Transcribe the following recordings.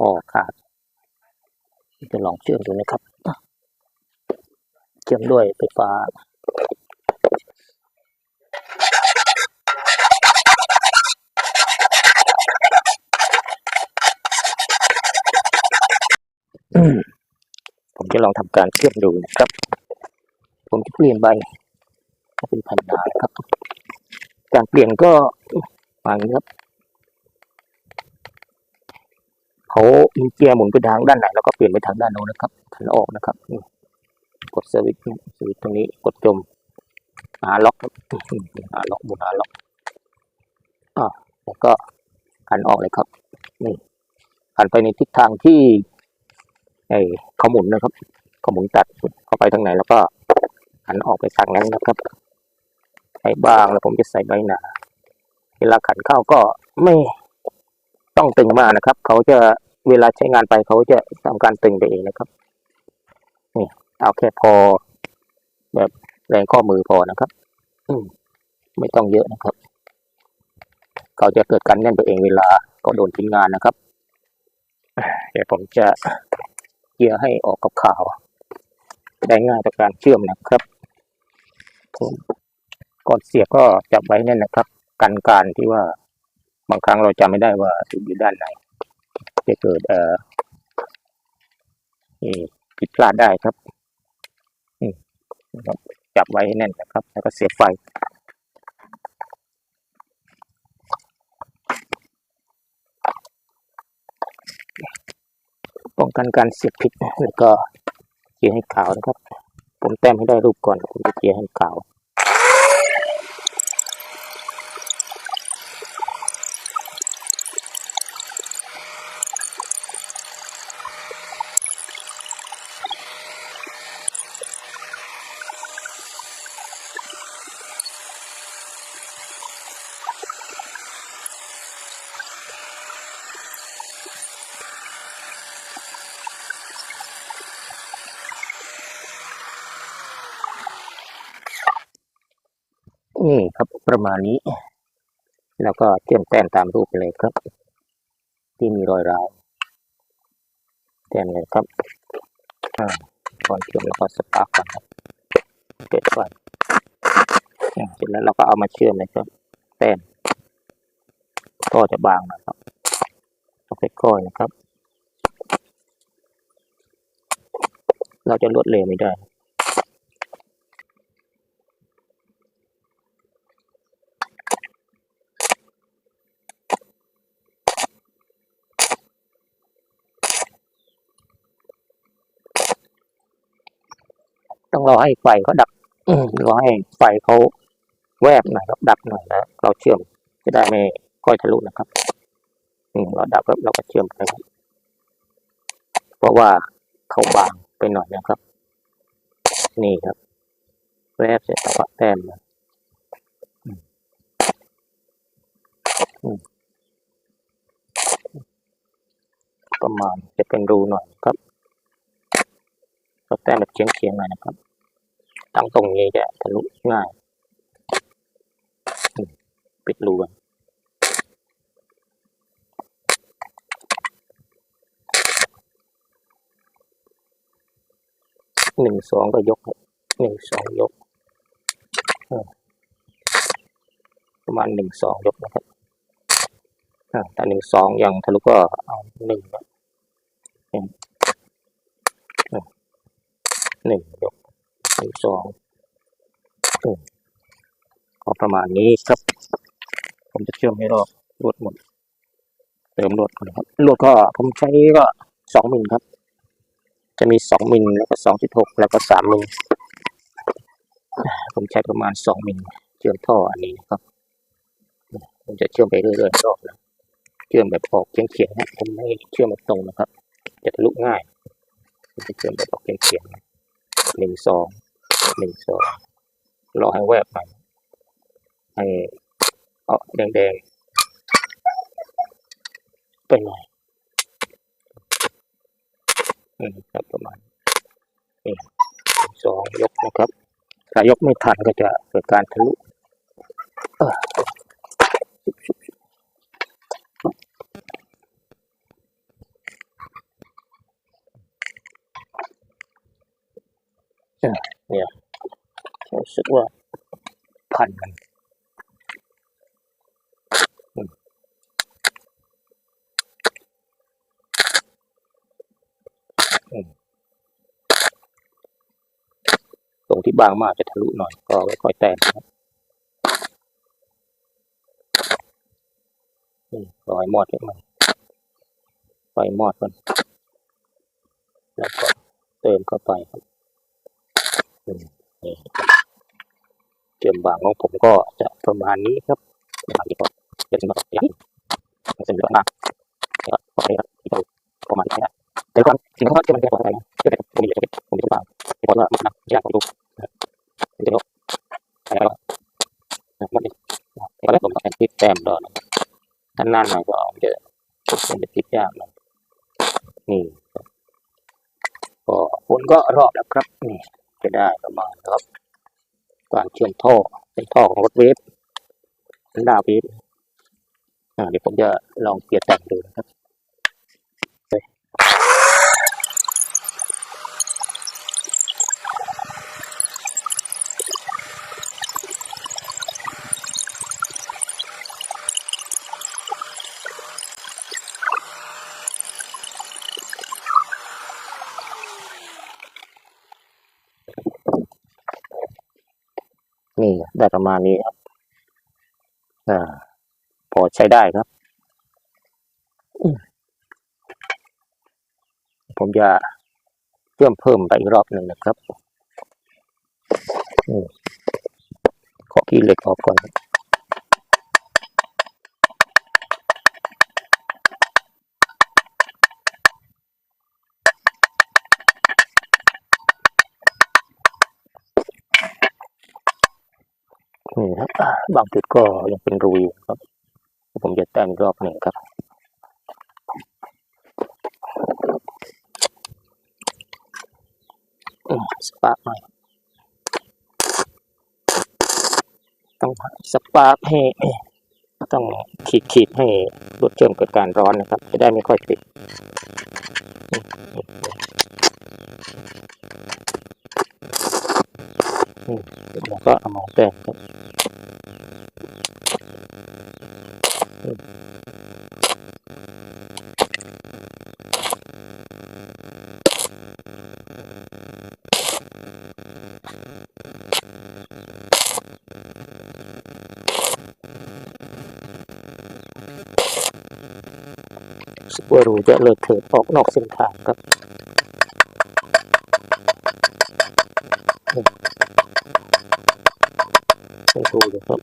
ท่อขาดจะลองเชื่อมดูนะครับเชื่อมด้วยไฟฟ้าผมจะลองทำการเชื่อมดูนะครับ ผมจะเปลี่ยนใบเป็นแผ่นหนาครับ การเปลี่ยนก็มาอย่างนี้ครับ เขามีเกียร์หมุนไปทางด้านไหนแล้วก็เปลี่ยนไปทางด้านโน้นนะครับขันออกนะครับกดสวิตช์สวิตช์ตรงนี้กดจมหาล็อกครับอืมหาล็อกหมุนหาล็อกอ่าแล้วก็ขันออกเลยครับนี่ขันไปในทิศทางที่ไอ้เขาหมุนนะครับเขาหมุนตัดเข้าไปทางไหน แล้วก็หันออกไปทางนั้นนะครับใส่บางแล้วผมจะใส่ใบหนาเวลาขันเข้าก็ไม่ ต้องตึงมากนะครับ เขาจะเวลาใช้งานไปเขาจะทำการตึงไปเองนะครับนี่เอาแค่พอ แบบแรงข้อมือพอนะครับอืมไม่ต้องเยอะนะครับ เขาจะเกิดการแน่นไปเองเวลาเขาโดนทิ้งงานนะครับเดี๋ยวผมจะเกียร์ให้ออกกับข่าว ได้ง่ายต่อการเชื่อมนะครับก่อนเสียบก็จับไว้แน่นนะครับ กันการที่ว่า บางครั้งเราจำไม่ได้ว่าอยู่ด้านไหนจะเกิดเอ่อผิดพลาดได้ครับนี่นะครับ จับไว้ให้แน่นนะครับ แล้วก็เสียบไฟป้องกันการเสียบผิดแล้วก็เกียให้ขาวนะครับ ผมแต้มให้ได้รูปก่อนผมจะเกียให้ขาว นี่ครับประมาณนี้ แล้วก็เชื่อมแต้มตามรูปไปเลยครับ ที่มีรอยร้าวแต้มเลยครับก่อนเชื่อมแล้วก็สปาร์กก่อนครับเปิดไฟอ่าเสร็จแล้วเราก็เอามาเชื่อมเลยครับ แต้มก็จะบางนะครับเอาค่อยๆนะครับ เราจะลวดเร็วไม่ได้ ต้องรอให้ไฟเขาดับอืมรอให้ไฟเขาแวบหน่อยครับดับหน่อยแล้วเราเชื่อมจะได้ไม่ค่อยทะลุนะครับอืมเราดับแล้วเราก็เชื่อมไปครับเพราะว่าเขาบางไปหน่อยนะครับ นี่ครับแวบเสร็จแล้วก็แต้มเลยอืมอืมประมาณจะเป็นรูหน่อยครับเรา แต้แบบเฉียงๆหน่อยนะครับตั้งตรงนี้จะทะลุง่าย ปิดรูหนึ่งสองก็ยกหนึ่งสองยกประมาณหนึ่งสองยกนะครับอ่าถ้าหนึ่งสองยังทะลุก็เอาหนึ่งหนึ่ง หนึ่งยกหนึ่งสองอืมก็ประมาณนี้ครับ ผมจะเชื่อมให้รอบรวดหมด เติมรวดก่อนะครับรวดก็ผมใช้ก็สองมิลครับ จะมีสองมิลแล้วก็สองจุดหกแล้วก็สามมิลผมใช้ประมาณสองมิลเชื่อมท่ออันนี้นะครับ ผมจะเชื่อมไปเรื่อยๆรอบนะเชื่อมแบบออกเฉียงๆนะผมไม่เชื่อมแบบตรงนะครับ จะทะลุง่ายผมจะเชื่อมแบบออกเฉียงๆนะ หนึ่งสองหนึ่งสองรอให้แวบไปให้เอาแดงแดงๆไปหน่อยอืมครับประมาณนี่หนึ่งสองยกนะครับ ถ้ายกไม่ทันก็จะเกิดการทะลุ เนี่ยรู้สึกว่าพันกันตรงที่บางมากจะทะลุหน่อย ก็ค่อยๆแตกนะครับนี่รอยมอดเล็กน้อยไฟมอดก่อนแล้วก็เติมเข้าไปครับ อืมนี่เตรียมบางของผมก็จะประมาณนี้ครับประมาณนี้ก่อนเดี๋ยวจะมาต่ออย่างนี้เสร็จแล้วนะนะครับโอเคครับประมาณนี้นะแต่ก่อนสิ่งที่เขาจะมันเป็นอะไรนะจะเป็นผมอยากจะเป็นผมจะบางเพราะว่ามันนะยากผมดูนะครับเดี๋ยวไปแล้วมันนี่แต่ก็แล้วผมก็เป็นติดแต้มดอนนะครับถ้านหน่อยก็เอาเยอะเป็นติดยากหน่อยนี่ก็ผลก็รอบแล้วครับนี่ จะได้ประมาณครับการเชื่อมท่อเป็นท่อของรถเวฟเป็นดาวเวฟอ่าเดี๋ยวผมจะลองเปลี่ยนแต่งดูนะครับ นี่ ได้ประมาณนี้ครับอพอใช้ได้ครับ ผมจะเพิ่มเพิ่มไปอีกรอบหนึ่งนะครับขอขี้เหล็กออกก่อน บางจุดก็ยังเป็นรูอยู่ครับ ผมจะแต่งอีกรอบหนึ่งครับสปาร์กหน่ต้องสปาร์กให้ต้องขีดขีดให้รวดเชื่อมเกิดการร้อนนะครับ จะได้ไม่ค่อยติดแล้วก็เอามาแต่งครับอืม สปอรูจะเลิกเถิดออกนอกเส้นทางครับไม่ถูกเลยครับ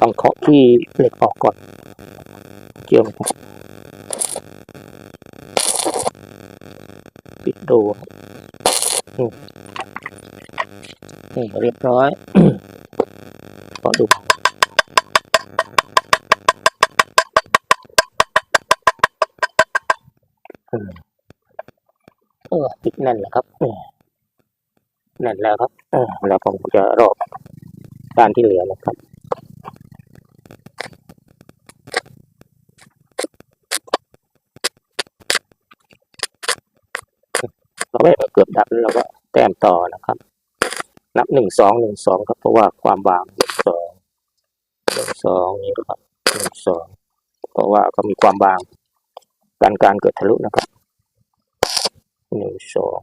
ต้องเคาะที่เหล็กออกก่อน เกี่ยวครับปิดดูครับอืมนี่เรียบร้อยก็ดูเออปิดแน่นแล้วครับแน่นแล้วครับแล้วผมจะรอบด้านที่เหลือนะครับ เราไม่เกือบ ดับแล้วเราก็แต้มต่อนะครับ นับหนึ่งสองหนึ่งสองครับเพราะว่าความบางหนึ่งสองหนึ่งสองนี่ครับหนึ่งสองเพราะว่าก็มีความบางการการเกิดทะลุนะครับหนึ่งสอง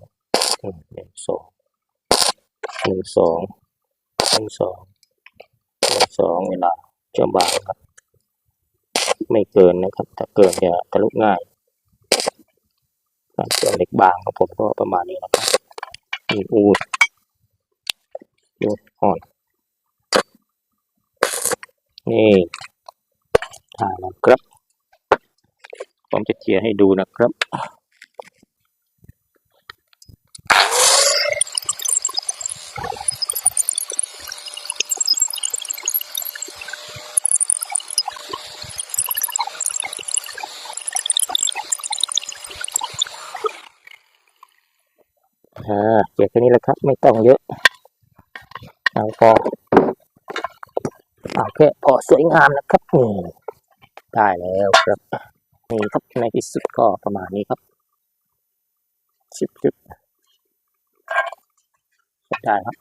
หนึ่งสองหนึ่งสองหนึ่งสองหนึ่งสองเวลาเชื่อมบางครับ ไม่เกินนะครับ ถ้าเกินจะทะลุง่าย การเชื่อมเล็กบางของผมก็ประมาณนี้นะครับมีอูดดูอ่อน นี่ถ่ายนะครับ ผมจะเจียให้ดูนะครับ อ่าเจียร์แค่นี้แหละครับ ไม่ต้องเยอะเอาพอเอาแค่พอสวยงามนะครับนี่ได้แล้วครับนี่ครับในที่สุดก็ประมาณนี้ครับชิบชิบได้ครับ